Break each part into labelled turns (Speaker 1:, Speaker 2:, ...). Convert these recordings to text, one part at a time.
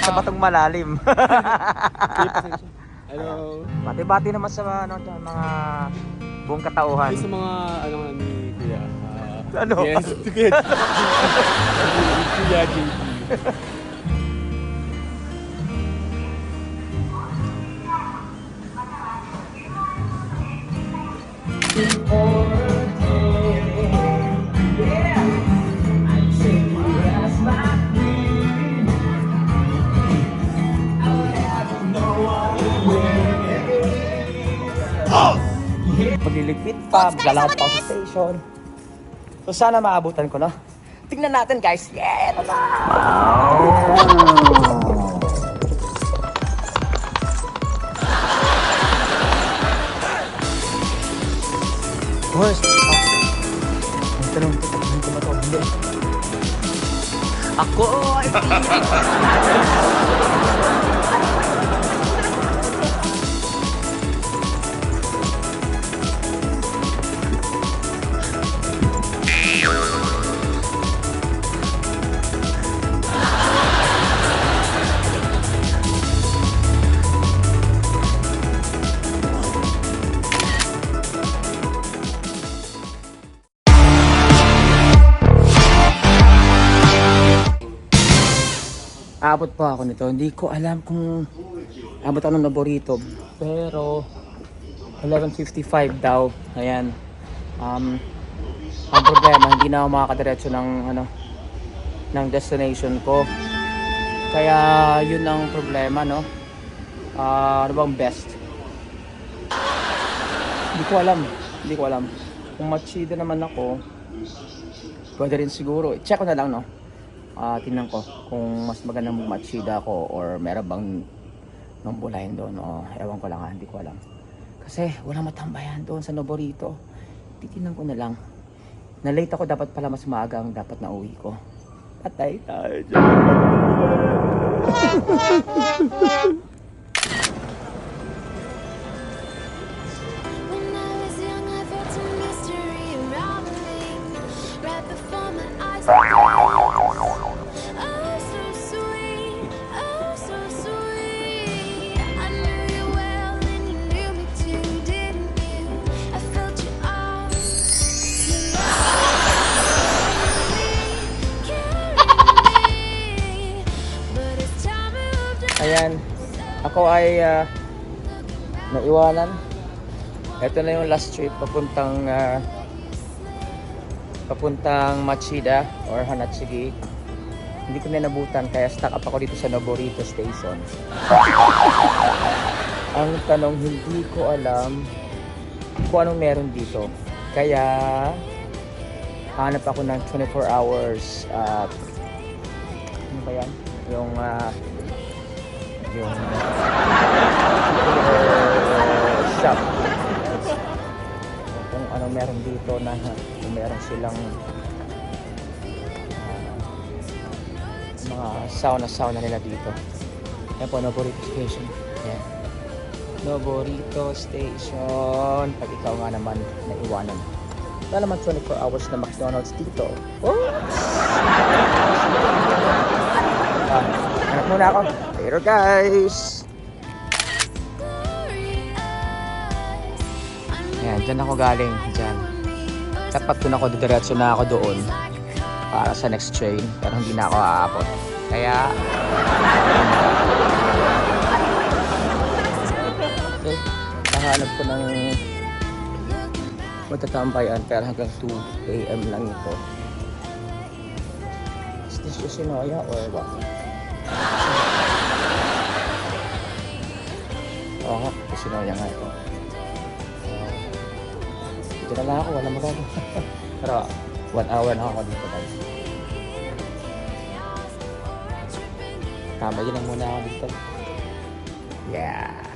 Speaker 1: sa batong malalim.
Speaker 2: Hello.
Speaker 1: Bati-bati naman sa ano, dyan, mga buong katauhan.
Speaker 2: Sa mga ano nga ni Kuya. ah,
Speaker 1: Ano?
Speaker 2: Yes, Kuya. Kuya JP.
Speaker 1: Magliligpit pa, maglalakad pa ako sa station. So sana maabutan ko, no? Tingnan natin, guys. Yeah! Ito na! Worst. Ang tanong, tatakbuhin ko ito? Hindi. Ako ay Abot pa ako nito. Hindi ko alam kung abot ako ng laborito. Pero 11.55 daw. Ayan. Um, ang problema, hindi na ako makakadiretso ng ano ng destination ko. Kaya yun ang problema, no? Ah, ano bang best? Hindi ko alam. Hindi ko alam. Kung machida naman ako, pwede rin siguro. I-check ko na lang, no? Ah, tingnan ko kung mas magandang machida ako or meron bang nambulahin doon o ewan ko lang ha, hindi ko alam. Kasi walang matambayan doon sa Noborito. Titingnan ko na lang. Na late ako dapat pala mas maaga ang dapat na uwi ko. Patay tayo Ako ay ah, naiwanan. Ito na yung last trip papuntang ah, papuntang Machida or Hanatsugi. Hindi ko na nabutan kaya stuck up ako dito sa Noborito Station. Ang tanong, hindi ko alam kung anong meron dito. Kaya hanap ako ng 24 hours uh, ano ba yan? Yung ah, yung uh, shop. Kung ano meron dito na kung meron silang ah, mga sauna sauna nila dito. Yan po Noborito Station. Yan. Noborito Station. Pag ikaw nga naman naiwanan. Wala naman 24 hours na McDonald's dito. Oh! ah, hanap muna ako later guys Ayan, dyan ako galing. Dyan. Dapat doon ako, didiretso na ako doon para sa next train. Pero hindi na ako aabot. Kaya... Okay, nahanap ko ng matatambayan pero hanggang 2 a.m. lang ito. Is this Yoshinoya or what? Oo nga, Yoshinoya nga ito. Dito na lang ako, wala magagawa. Pero, one hour na ako dito guys. Tambay lang muna ako dito. Yeah.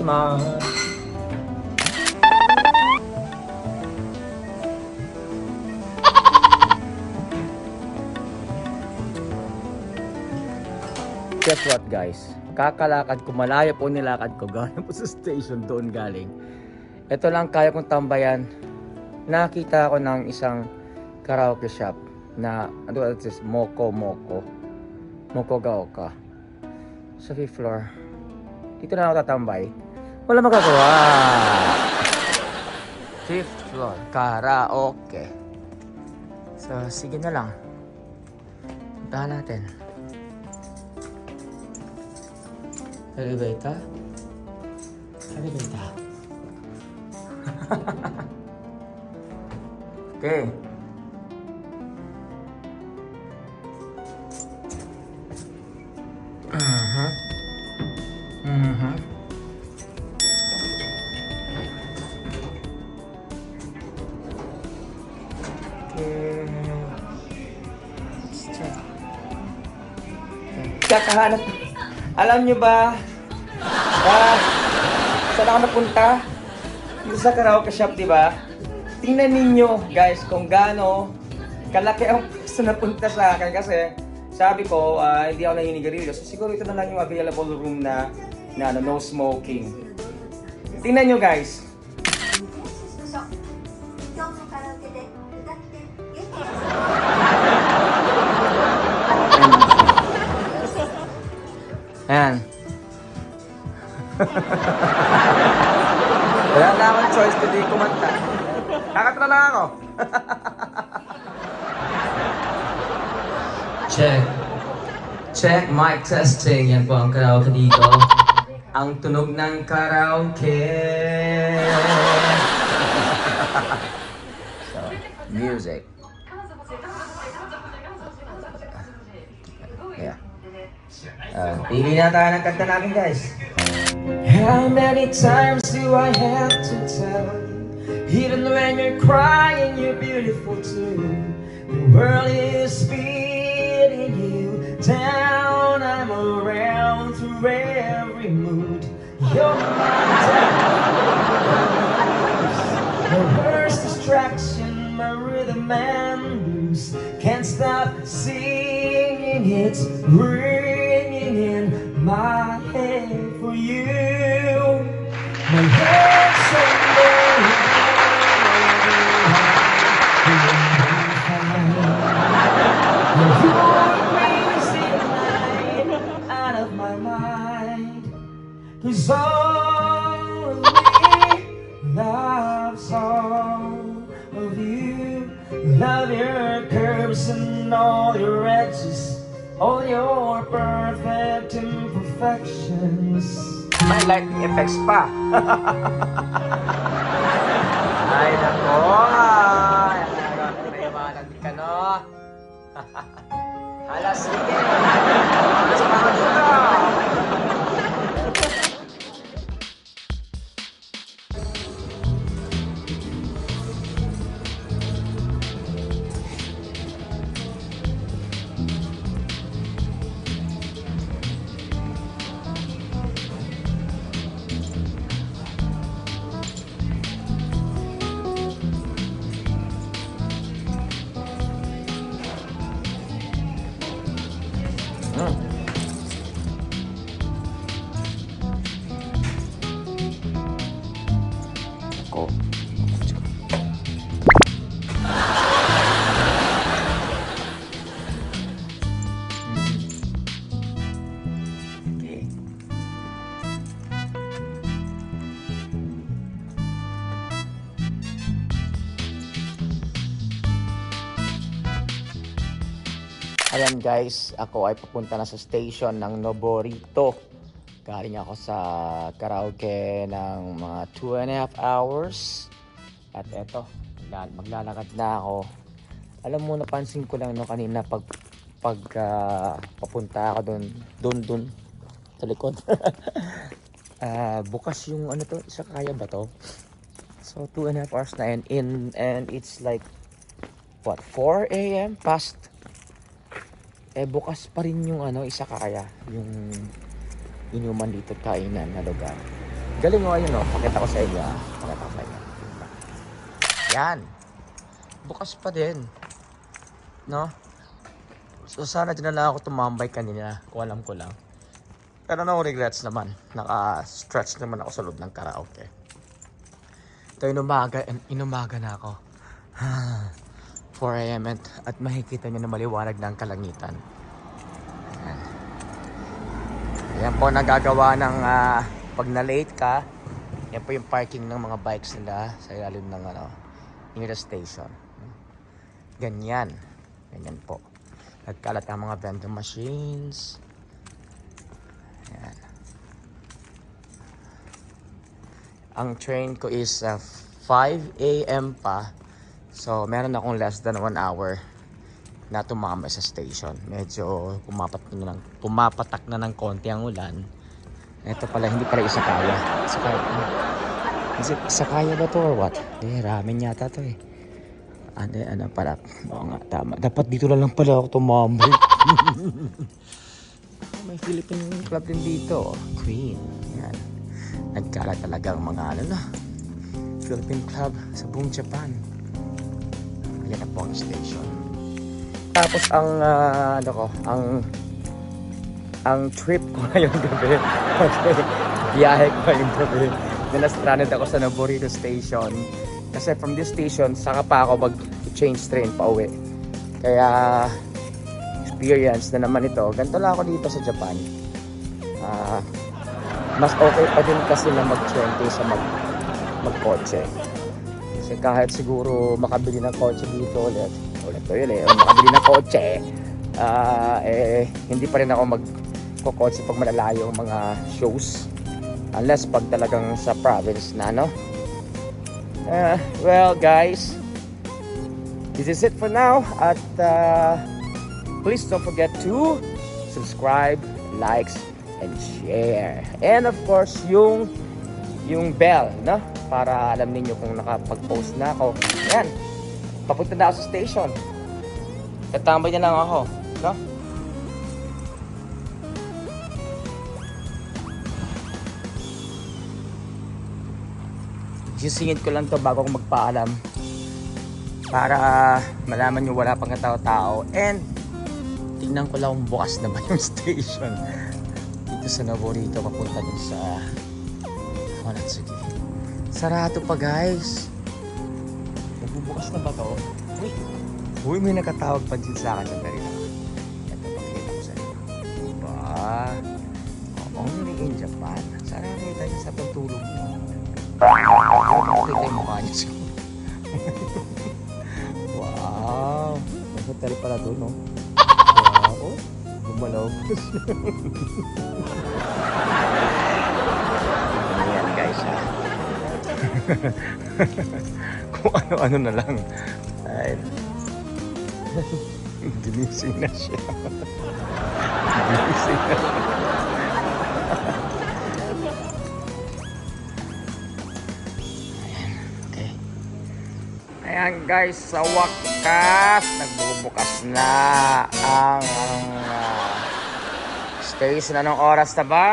Speaker 1: Ma. Guess what guys? Kakalakad ko, malayo po nilakad ko galing po sa station doon galing. Ito lang kaya kong tambayan. Nakita ako ng isang karaoke shop na ano ito? Moko Moko. Moko Gaoka. Sa fifth floor. Dito na ako tatambay. Wala magagawa. Fifth floor. Karaoke. So, sige na lang. Puntahan natin. Elevator? Elevator. okay. Kakahanap. Alam nyo ba? Ah, saan ako napunta? Dito sa karaoke shop, di ba? Tingnan ninyo, guys, kung gaano kalaki ang gusto na punta sa akin kasi sabi ko, ah, hindi ako naninigarilyo. So siguro ito na lang yung available room na, na ano, no smoking. Tingnan nyo, guys. Ayan. Wala na akong choice kundi kumanta. Kakatra lang ako. Check. Check mic testing. Yan po ang karaoke dito. ang tunog ng karaoke. so, music. Pili na tayo ng kanta natin, guys. How many times do I have to tell you? Even when you're crying, you're beautiful too. The world is beating you down. I'm around through every mood. You're my the worst distraction, my rhythm and blues Can't stop singing, it's in my head for you. My head's May lightning effects pa. Ay, nako. Ay, naiwanan ka, no? Hala, sige. Ayan guys, ako ay papunta na sa station ng Noborito. Galing ako sa karaoke ng mga 2 and a half hours. At eto, magla- maglalakad na ako. Alam mo, napansin ko lang no kanina pag pag ah, papunta ako doon, doon, doon sa likod. Ah, bukas yung ano to, isa kaya ba to? So, two and a half hours na and, in, and it's like, what, 4 a.m. past. Eh, bukas pa rin yung ano, isa kaya, yung inuman dito kainan na lugar. Galing mo yun, no? Pakita ko sa inyo, ah. Pakita ko sa inyo. Yan. Bukas pa din. No? So, sana din na lang ako tumambay kanina, kung alam ko lang. Pero no regrets naman. Naka-stretch naman ako sa loob ng karaoke. Ito inumaga, inumaga na ako. 4 a.m. at, at makikita nyo na maliwanag na ang kalangitan. Ayan. Ayan po nagagawa ng ah, pag na-late ka, yan po yung parking ng mga bikes nila sa ilalim ng ano, near the station. Ganyan. Ganyan po. Nagkalat ang mga vending machines. Ayan. Ang train ko is uh, 5 a.m. pa. So, meron akong less than 1 hour na tumama sa station. Medyo pumapat na ng, pumapatak na ng konti ang ulan. Ito pala, hindi pala isa kaya. Isa kaya, is it isa kaya ba to or what? Eh, ramen yata to eh. Ano, ano pala? Oo nga, tama. Dapat dito na lang pala ako tumambay. May Philippine club din dito. Queen. Yan. Nagkala talaga ang mga ano na. Philippine club sa buong Japan. Yan na po station. Tapos ang ah, ano ko, ang ang trip ko ngayong gabi. okay. Biyahe ko ngayong gabi. Na na-stranded ako sa Noborito Station. Kasi from this station, saka pa ako mag-change train pa uwi. Kaya experience na naman ito. Ganito lang ako dito sa Japan. Ah, mas okay pa din kasi na mag-train kaysa mag magkotse. Kasi kahit siguro makabili ng kotse dito ulit, ulit to yun eh, makabili ng kotse, ah, eh, hindi pa rin ako magkokotse pag malalayo ang mga shows. Unless pag talagang sa province na, no? Ah, well, guys, this is it for now. At ah, please don't forget to subscribe, likes, and share. And of course, yung yung bell, no? Para alam ninyo kung nakapag-post na ako. Ayan. Papunta na ako sa station. Tatambay na lang ako, no? Sisingit ko lang to bago ako magpaalam para malaman nyo wala pang tao-tao and tingnan ko lang bukas naman yung station dito sa Naborito papunta dun sa Manatsugi sarado pa guys magbubukas na ba to? uy, uy may nakatawag pa din sa akin sandali lang ito pakikita ko sa inyo diba only in Japan sana nakita niyo sa pagtulog mo nakita yung mukha niya siguro Wow! May hotel pala doon, no? Wow! Gumalaw pa siya. Kung ano-ano na lang. Ay. Ginising na siya. Ginising na okay. Ayan guys, sa wakas, nagbubukas na ang, ang ah, station. Anong oras na ba?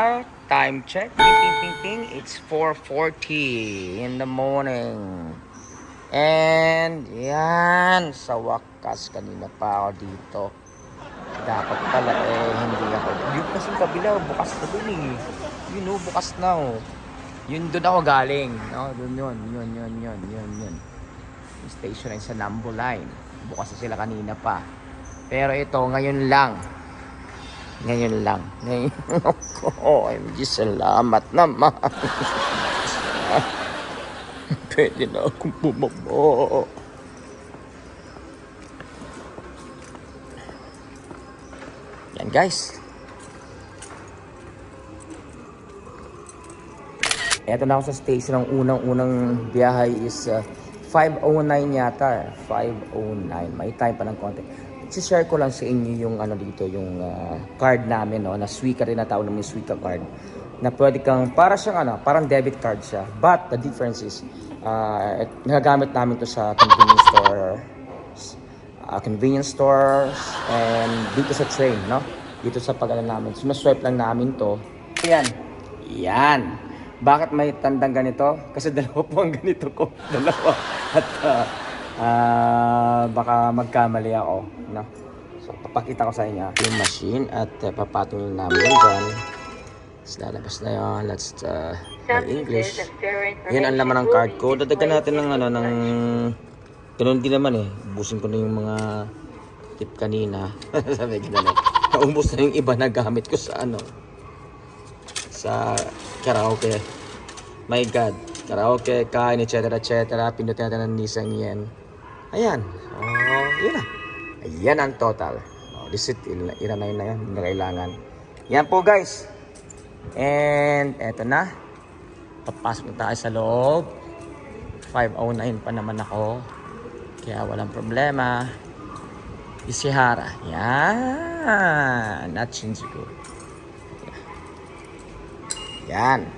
Speaker 1: Time check. Ping, ping. It's 4.40 in the morning. And yan, sa wakas, kanina pa ako dito. Dapat pala eh, hindi ako. Yun kasi kabila, bukas na dun eh. Yun oh, bukas na oh. Yun doon ako galing. No? Doon yun, yun, yun, yun, yun, yun. Station ay sa Nambo Line. Bukas na sila kanina pa. Pero ito, ngayon lang. Ngayon lang. Ngayon ako. OMG, salamat naman. Pwede na akong bumabo. Yan guys. Eto na ako sa station. Ang unang-unang biyahe is uh, 5.09 yata. 5.09. May time pa ng konti. Si-share ko lang sa inyo yung ano dito, yung uh, card namin, no, na Suica rin na tawag namin Suica card. na pwede kang, para siyang ano, parang debit card siya. But the difference is, uh, et- nagagamit namin to sa convenience store, uh, convenience stores, and dito sa train, no? Dito sa pag namin. So, swipe lang namin to. Yan. Yan. Bakit may tandang ganito? Kasi dalawa po ang ganito ko. Dalawa. At uh, ah, baka magkamali ako. No? So, papakita ko sa inyo yung machine at uh, papatong namin yan dyan. Tapos lalabas na yun. Let's uh, English. Yan ang laman ng card ko. Dadagan natin ng ano, ng... Ganun din naman eh. Ubusin ko na yung mga tip kanina. Sabi na Naubos na yung iba na gamit ko sa ano. Sa karaoke. My God. Karaoke, kain, etc. etc. Pindutin natin ng Nissan yen. Ayan. Oh, yun na. Ayan ang total. Oh, this is ilan na yun. Hindi kailangan. Yan po guys. And eto na. Papasok na tayo sa loob. 5.09 pa naman ako. Kaya walang problema. Ishihara. Yan. Not Shinjuku. Yan.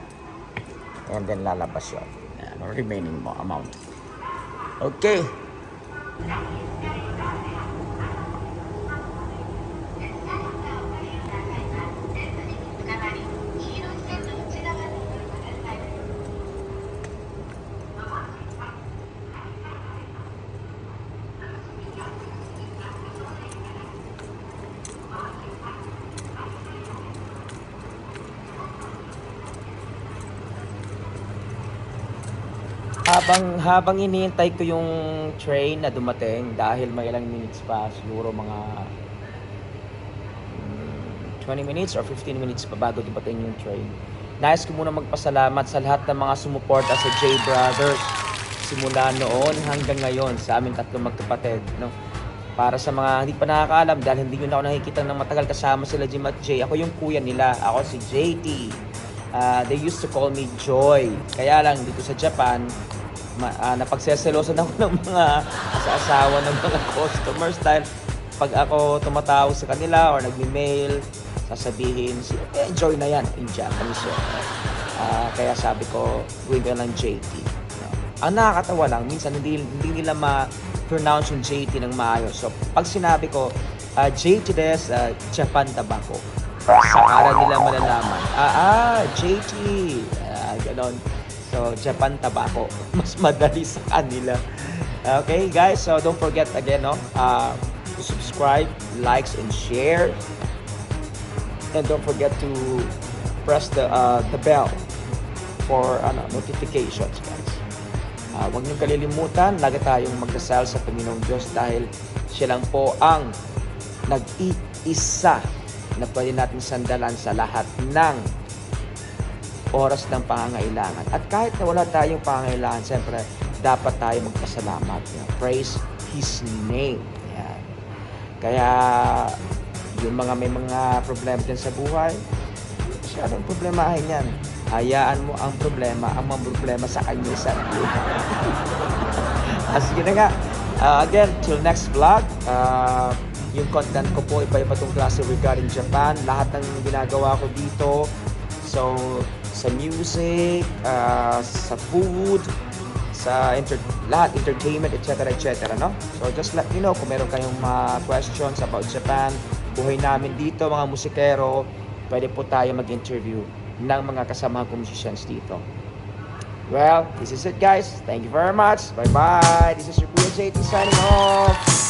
Speaker 1: And then lalabas yun. Yan. Remaining mo amount. Okay. Gracias. Habang habang iniintay ko yung train na dumating dahil may ilang minutes pa, siguro mga mm, 20 minutes or 15 minutes pa bago dumating yung train. Nais ko muna magpasalamat sa lahat ng mga sumuporta sa J Brothers simula noon hanggang ngayon sa aming tatlong magkapatid, no? Para sa mga hindi pa nakakaalam dahil hindi nyo na ako nakikita ng matagal kasama sila Jim at Jay. Ako yung kuya nila. Ako si JT. Uh, they used to call me Joy. Kaya lang dito sa Japan, ma- ah, napagseselosan ako ng mga sa asawa ng mga customers dahil pag ako tumatawag sa kanila or nagme-mail, sasabihin, eh, Joy na yan in Japanese. Ah, kaya sabi ko, gawin ko ng JT. Ang nakakatawa lang, minsan hindi, hindi nila ma-pronounce yung JT ng maayos. So, pag sinabi ko, ah, JT des, ah, Japan Tobacco. Saka nila malalaman, ah, ah, JT, ah, ganon. So, Japan Tobacco. Mas madali sa kanila. Okay, guys. So, don't forget again, no? Uh, to subscribe, likes, and share. And don't forget to press the uh, the bell for ano, notifications, guys. Uh, huwag niyong kalilimutan, lagi tayong magdasal sa Panginoong Diyos dahil siya lang po ang nag-iisa na pwede natin sandalan sa lahat ng oras ng pangangailangan. At kahit na wala tayong pangangailangan, siyempre, dapat tayo magpasalamat. Yan. Praise His name. Yan. Kaya, yung mga may mga problema din sa buhay, masyadong problemahin yan. Hayaan mo ang problema, ang mga problema sa kanya sa ah, sige na nga. Ah, again, till next vlog. ah, yung content ko po, iba-iba tong klase regarding Japan. Lahat ng ginagawa ko dito. So, sa music, ah, sa food, sa enter- lahat, entertainment, etc. etc. No? So, just let me know kung meron kayong mga questions about Japan, buhay namin dito, mga musikero, pwede po tayo mag-interview ng mga kasama kong musicians dito. Well, this is it guys. Thank you very much. Bye-bye. This is your Kuya JT signing off.